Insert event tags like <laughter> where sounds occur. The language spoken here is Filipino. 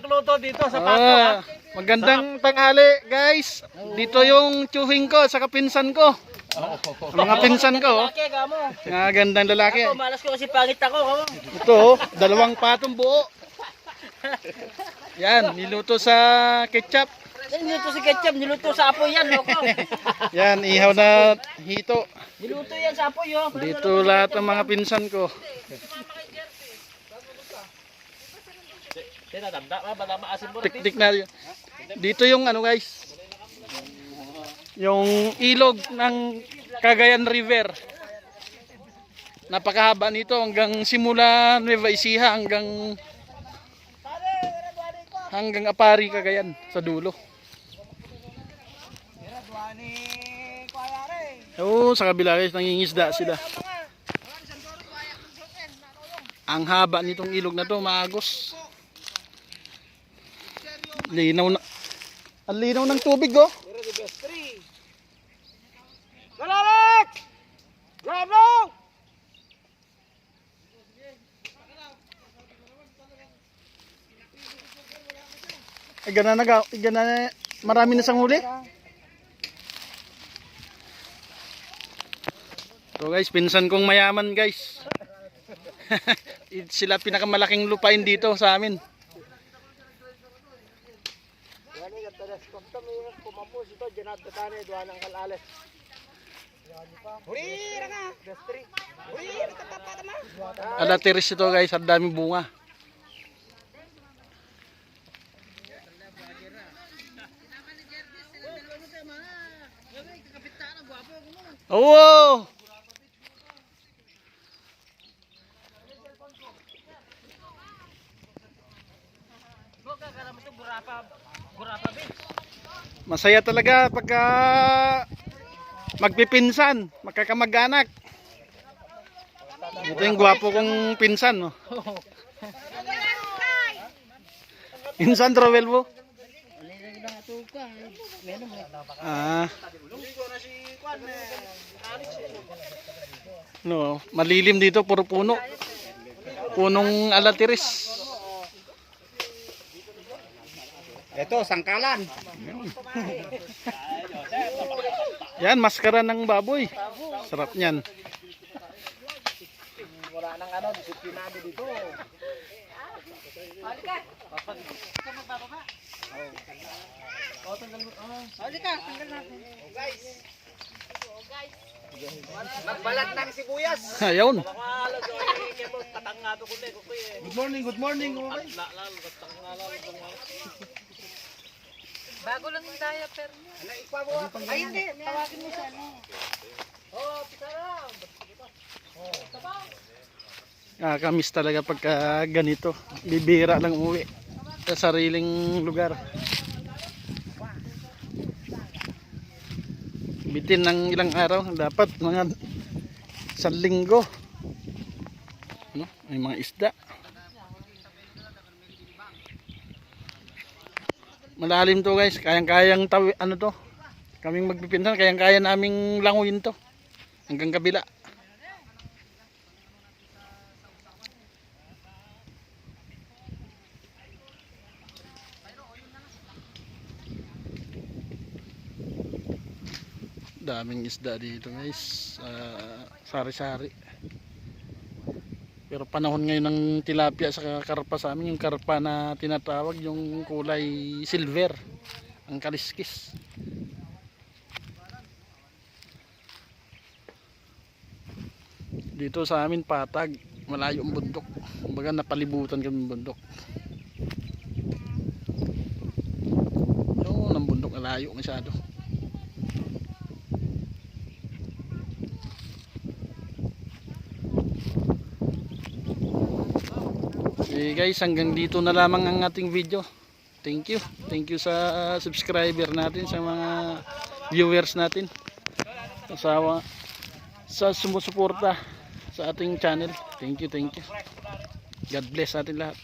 magluto dito sa pato Ah, magandang tanghali guys. Dito yung tsuhing ko sa kapinsan ko. Mga pinsan ko. oh. Laki ka mo. Mga gandang lalaki. Ako, malas ko kasi pangit ako. Kamo. Ito, oh, dalawang patong buo. Yan, niluto sa ketchup. Niluto si ketchup, niluto sa apoy yan, loko. <laughs> Yan, ihaw na hito. Niluto yan sa apoy, oh. Dito lahat ng mga pinsan ko. Tiktik na yun. Dito yung ano guys. Yung ilog ng Cagayan River. Napakahaba nito hanggang simula Nueva Ecija hanggang hanggang Apari Cagayan sa dulo. Oo, sa kabila guys, nangingisda sila. Ang haba nitong ilog na to, maagos. Linaw na. Ang linaw ng tubig, oh. Galalak! Bravo! Ay, gana na, ga- ay, gana na, marami na sang huli. So guys, pinsan kong mayaman guys. <laughs> Sila pinakamalaking lupain dito sa amin. Alateris ito guys, ang daming bunga. Oo! Masaya talaga pagka magpipinsan, magkakamag-anak. Ito yung gwapo kong pinsan. No? <laughs> Pinsan, Trowel mo? Ah. No, malilim dito, puro puno. Punong alatiris. Ito, sangkalan. <laughs> Yan, maskara ng baboy. Sarap niyan. Wala nang ano, disiplinado dito. Magbalat ng sibuyas. <laughs> Ayun. Good morning, good morning. Bago lang yung diaper niya. Ay, hindi. Tawagin mo sa ano. Ah, kamis talaga pagka ganito. Bibira lang umuwi sa sariling lugar. Bitin ng ilang araw, dapat mga isang linggo. No? May mga isda. Malalim to guys, kayang-kayang tawi, ano to? Kaming magpipinsan, kayang-kaya naming languyin to. Hanggang kabila. daming isda dito guys Ah, sari-sari pero panahon ngayon ng tilapia sa karpa sa amin yung karpa na tinatawag yung kulay silver ang kaliskis. Dito sa amin patag malayo ang bundok. Kumbaga napalibutan kami ng bundok. Yun ang bundok malayo masyado Okay guys, hanggang dito na lamang ang ating video. Thank you. Thank you sa subscriber natin, sa mga viewers natin. Sa, sa sumusuporta sa ating channel. Thank you, thank you. God bless natin lahat.